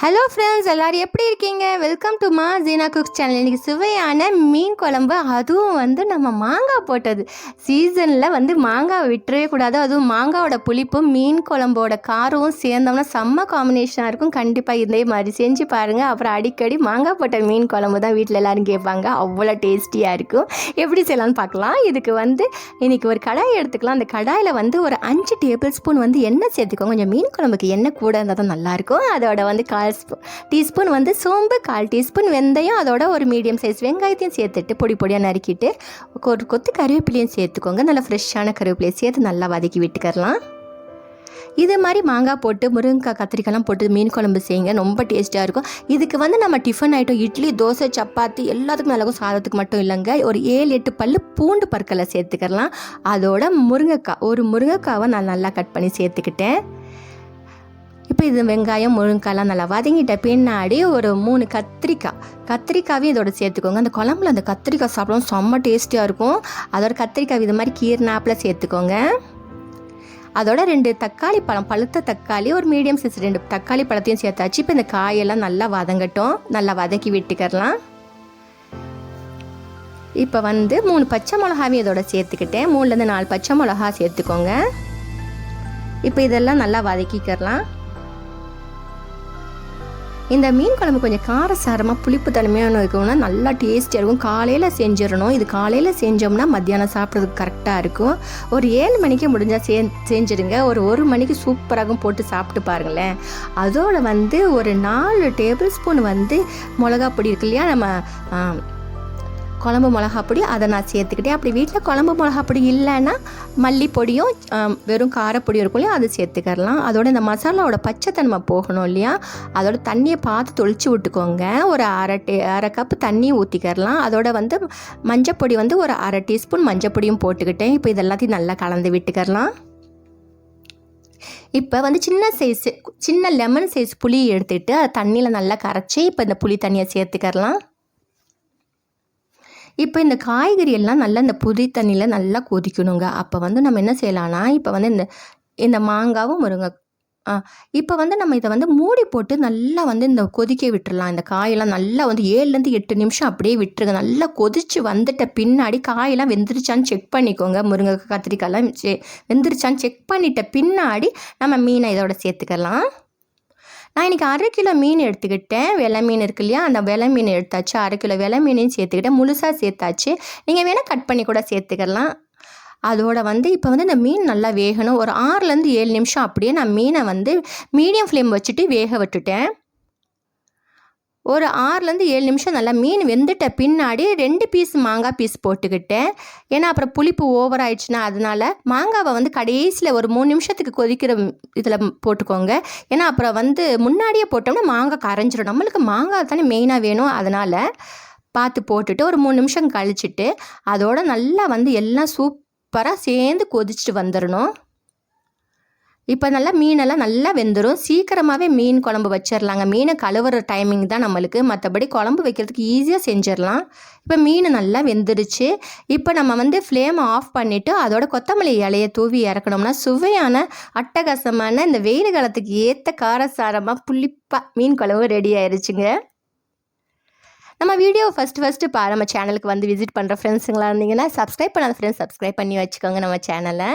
Hello friends எல்லோரும் எப்படி இருக்கீங்க? வெல்கம் டு மா ஜீனா குக்ஸ் சேனல் இன்றைக்கி சுவையான மீன் குழம்பு அதுவும் வந்து நம்ம மாங்காய் போட்டது. சீசனில் வந்து மாங்காய் விட்டுறவே கூடாது. அதுவும் மாங்காவோட புளிப்பும் மீன் குழம்போட காரமும் சேர்ந்தோம்னா செம்ம காம்பினேஷனாக இருக்கும். கண்டிப்பாக இதே மாதிரி செஞ்சு பாருங்கள் அப்புறம் அடிக்கடி மாங்காய் போட்ட மீன் குழம்பு தான் வீட்டில் எல்லோரும் கேட்பாங்க. அவ்வளோ டேஸ்டியாக இருக்கும். எப்படி செய்யலாம்னு பார்க்கலாம். இதுக்கு வந்து இன்றைக்கி ஒரு கடாய் எடுத்துக்கலாம். அந்த கடாயில் வந்து ஒரு அஞ்சு டேபிள் ஸ்பூன் வந்து எண்ணெய் சேர்த்துக்கோங்க. கொஞ்சம் மீன் குழம்புக்கு எண்ணெய் கூட இருந்தால் தான் நல்லாயிருக்கும். அதோட வந்து கால் ஸ்பூ டீஸ்பூன் வந்து சோம்பு கால் டீஸ்பூன் வெந்தயம் அதோட ஒரு மீடியம் சைஸ் வெங்காயத்தையும் சேர்த்துட்டு பொடி பொடியாக நறுக்கிட்டு ஒரு கொத்து கருவேப்பிலையும் சேர்த்துக்கோங்க. நல்லா ஃப்ரெஷ்ஷான கருவேப்பிலையை சேர்த்து நல்லா வதக்கி விட்டுக்கரலாம் இது மாதிரி மாங்காய் போட்டு முருங்கைக்காய் கத்திரிக்காய்லாம் போட்டு மீன் குழம்பு செய்யுங்க. ரொம்ப டேஸ்ட்டாக இருக்கும். இதுக்கு வந்து நம்ம டிஃபன் ஐட்டம் இட்லி தோசை சப்பாத்தி எல்லாத்துக்கும் நல்லாக்கும் சாதத்துக்கு மட்டும் இல்லைங்க. ஒரு ஏழு எட்டு பல்லு பூண்டு பற்களை சேர்த்துக்கலாம். அதோட முருங்கைக்காய் ஒரு முருங்கைக்காவை நான் நல்லா கட் பண்ணி சேர்த்துக்கிட்டேன். இப்போ இது வெங்காயம் முருங்கைக்காய்லாம் நல்லா வதங்கிட்ட பின்னாடி ஒரு மூணு கத்திரிக்காய். கத்திரிக்காவையும் இதோட சேர்த்துக்கோங்க. அந்த குழம்புல அந்த கத்திரிக்காய் சாப்பிடவும் செம்ம டேஸ்டியாக இருக்கும். அதோட கத்திரிக்காய் இது மாதிரி கீர்னாப்பில் சேர்த்துக்கோங்க. அதோட ரெண்டு தக்காளி பழம் பழுத்த தக்காளி ஒரு மீடியம் சைஸ் ரெண்டு தக்காளி பழத்தையும் சேர்த்தாச்சு. இப்போ இந்த காயெல்லாம் நல்லா வதங்கட்டும். நல்லா வதக்கி விட்டுக்கரலாம் இப்போ வந்து மூணு பச்சை மிளகாவையும் இதோட சேர்த்துக்கிட்டேன். மூணுலேருந்து நாலு பச்சை மிளகா சேர்த்துக்கோங்க. இப்போ இதெல்லாம் நல்லா வதக்கிக்கிறலாம். இந்த மீன் குழம்பு கொஞ்சம் காரசாரமாக புளிப்பு தன்மையான இருக்கணும்னா நல்லா டேஸ்டியாக இருக்கும். காலையில் செஞ்சிடணும். இது காலையில் செஞ்சோம்னா மத்தியானம் சாப்பிட்றதுக்கு கரெக்டாக இருக்கும். ஒரு ஏழு மணிக்கு முடிஞ்சால் செ செஞ்சுருங்க ஒரு ஒரு மணிக்கு சூப்பராகவும் போட்டு சாப்பிட்டு பாருங்களேன். அதோடு வந்து ஒரு நாலு டேபிள் ஸ்பூன் வந்து மிளகா பொடி இருக்கு இல்லையா? நம்ம குழம்பு மிளகா பொடி அதை நான் சேர்த்துக்கிட்டேன். அப்படி வீட்டில் குழம்பு மிளகா பொடி இல்லைன்னா மல்லிப்பொடியும் வெறும் காரப்பொடியும் இருக்கும் இல்லையா அது சேர்த்துக்கறலாம். அதோட இந்த மசாலாவோட பச்சைத்தன்மை போகணும் இல்லையா அதோட தண்ணியை பார்த்து தொளிச்சு விட்டுக்கோங்க. ஒரு அரை டே அரை கப்பு தண்ணியை ஊற்றிக்கிறலாம் அதோட வந்து மஞ்சப்பொடி வந்து ஒரு அரை டீஸ்பூன் மஞ்சப்பொடியும் போட்டுக்கிட்டேன். இப்போ இதெல்லாத்தையும் நல்லா கலந்து விட்டுக்கிடலாம் இப்போ வந்து சின்ன சைஸ் சின்ன லெமன் சைஸ் புளி எடுத்துகிட்டு அதை தண்ணியில் நல்லா கரைச்சி இப்போ இந்த புளி தண்ணியை சேர்த்துக்கிறலாம். இப்போ இந்த காய்கறி எல்லாம் நல்லா இந்த புதி தண்ணியில் நல்லா கொதிக்கணுங்க. அப்போ வந்து நம்ம என்ன செய்யலாம்னா இப்போ வந்து இந்த இந்த மாங்காவும் முருங்கை ஆ இப்போ வந்து நம்ம இதை வந்து மூடி போட்டு நல்லா வந்து இந்த கொதிக்க விட்டுடலாம் இந்த காயெல்லாம் நல்லா வந்து ஏழுலேருந்து எட்டு நிமிஷம் அப்படியே விட்டுருங்க. நல்லா கொதிச்சு வந்துட்ட பின்னாடி காயெல்லாம் வெந்துருச்சான்னு செக் பண்ணிக்கோங்க. முருங்கை கத்திரிக்காயெல்லாம் செ வெந்துருச்சான்னு செக் பண்ணிட்ட பின்னாடி நம்ம மீனை இதோட சேர்த்துக்கலாம். நான் இன்றைக்கி அரை கிலோ மீன் எடுத்துக்கிட்டேன். வெலை மீன் இருக்கு இல்லையா? அந்த வெள்ளை மீன் எடுத்தாச்சு. அரை கிலோ வெலை மீனையும் சேர்த்துக்கிட்டேன். முழுசாக சேர்த்தாச்சு. நீங்கள் வேணால் கட் பண்ணி கூட சேர்த்துக்கலாம். அதோட வந்து இப்போ வந்து இந்த மீன் நல்லா வேகணும். ஒரு ஆறுலேருந்து ஏழு நிமிஷம் அப்படியே நான் மீனை வந்து மீடியம் ஃப்ளேம் வச்சுட்டு வேக விட்டுட்டேன். ஒரு ஆறுலேருந்து ஏழு நிமிஷம் நல்லா மீன் வெந்துட்ட பின்னாடி ரெண்டு பீஸ் மாங்காய் பீஸ் போட்டுக்கிட்டேன். ஏன்னா அப்புறம் புளிப்பு ஓவர் ஆயிடுச்சுன்னா அதனால மாங்காவை வந்து கடைசியில் ஒரு மூணு நிமிஷத்துக்கு கொதிக்கிற இதில் போட்டுக்கோங்க. ஏன்னா அப்புறம் வந்து முன்னாடியே போட்டோம்னா மாங்காய் கரைஞ்சிரும். நம்மளுக்கு மாங்காய் தானே மெயினாக வேணும். அதனால் பார்த்து போட்டுட்டு ஒரு மூணு நிமிஷம் கழிச்சிட்டு அதோட நல்லா வந்து எல்லாம் சூப்பராக சேர்ந்து கொதிச்சுட்டு வந்துடணும் இப்போ நல்லா மீனெல்லாம் நல்லா வெந்துடும் சீக்கிரமாகவே மீன் குழம்பு வச்சிடலாங்க மீனை கழுவுற டைமிங் தான் நம்மளுக்கு. மற்றபடி குழம்பு வைக்கிறதுக்கு ஈஸியாக செஞ்சிடலாம் இப்போ மீன் நல்லா வெந்துருச்சு. இப்போ நம்ம வந்து ஃப்ளேமை ஆஃப் பண்ணிவிட்டு அதோட கொத்தமல்லி இலையை தூவி இறக்கணும்னா சுவையான அட்டகாசமான இந்த வெயில் காலத்துக்கு ஏற்ற காரசாரமாக புளிப்பாக மீன் குழம்பு ரெடி ஆயிடுச்சுங்க நம்ம வீடியோ ஃபஸ்ட்டு ஃபஸ்ட்டு பா நம்ம சேனலுக்கு வந்து விசிட் பண்ணுற ஃப்ரெண்ட்ஸுங்களா இருந்தீங்கன்னா சப்ஸ்கிரைப் பண்ணாத ஃப்ரெண்ட்ஸ் சப்ஸ்கிரைப் பண்ணி வச்சுக்கோங்க நம்ம சேனலை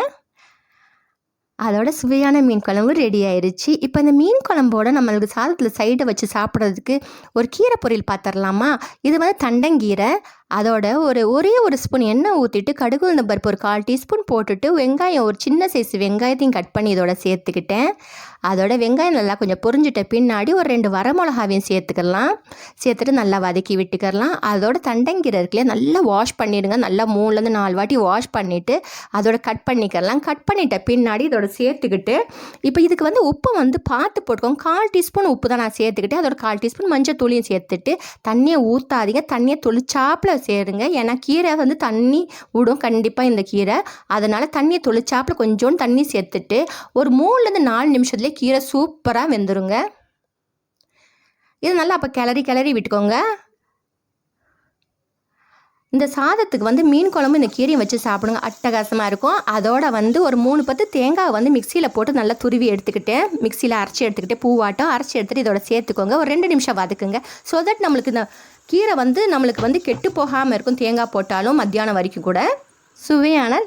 அதோட சுவையான மீன் குழம்பு ரெடி ஆயிடுச்சு இப்போ இந்த மீன் குழம்போட நம்மளுக்கு சாதத்தில் சைடை வச்சு சாப்பிட்றதுக்கு ஒரு கீரை பொரியல் பார்த்துடலாமா இது வந்து தண்டங்கீரை. அதோட ஒரு ஒரே ஒரு ஸ்பூன் எண்ணெய் ஊற்றிட்டு கடுகு உளுந்த பருப்பு ஒரு கால் டீஸ்பூன் போட்டுட்டு வெங்காயம் ஒரு சின்ன சைஸ் வெங்காயத்தையும் கட் பண்ணி இதோட சேர்த்துக்கிட்டேன். அதோட வெங்காயம் நல்லா கொஞ்சம் பொரிஞ்சிட்ட பின்னாடி ஒரு ரெண்டு வரமிளகாவையும் சேர்த்துக்கலாம். சேர்த்துட்டு நல்லா வதக்கி விட்டுக்கலாம். அதோட தண்டங்கீரை இருக்குல்லையா நல்லா வாஷ் பண்ணிடுங்க. நல்லா மூணுலேருந்து நாலு வாட்டி வாஷ் பண்ணிவிட்டு அதோட கட் பண்ணிக்கலாம். கட் பண்ணிட்ட பின்னாடி இதோட சேர்த்துக்கிட்டு இப்போ இதுக்கு வந்து உப்பு வந்து பார்த்து போட்டுக்கோங்க. கால் டீஸ்பூன் உப்பு தான் நான் சேர்த்துக்கிட்டு அதோட கால் டீஸ்பூன் மஞ்சள் தூளியும் சேர்த்துட்டு தண்ணியை ஊற்றாதீங்க தண்ணியை தொளிச்சாப்பில் சேருங்க. ஏன்னா கீரை வந்து தண்ணி விடும் கண்டிப்பாக இந்த கீரை. அதனால் தண்ணியை தொளிச்சாப்பில் கொஞ்சோண்டு தண்ணி சேர்த்துட்டு ஒரு மூணுலேருந்து நாலு நிமிஷத்துலேயே கீரை சூப்பராக வெந்துருங்க. இது நல்லா அப்போ கிளறி கிளறி விட்டுக்கோங்க. இந்த சாதத்துக்கு வந்து மீன் குழம்பு இந்த கீரையும் வச்சு சாப்பிடுங்க. அட்டகாசமாக இருக்கும். அதோட வந்து ஒரு மூணு பத்து தேங்காய் வந்து மிக்சியில் போட்டு நல்லா துருவி எடுத்துக்கிட்டு மிக்சியில் அரைச்சி எடுத்துக்கிட்டு பூவாட்டம் அரைச்சி எடுத்துகிட்டு இதோட சேர்த்துக்கோங்க. ஒரு ரெண்டு நிமிஷம் வதக்குங்க. ஸோ தட் நம்மளுக்கு இந்த கீரை வந்து நம்மளுக்கு வந்து கெட்டு போகாமல் இருக்கும். தேங்காய் போட்டாலும் மத்தியானம் வரைக்கும் கூட. சுவையான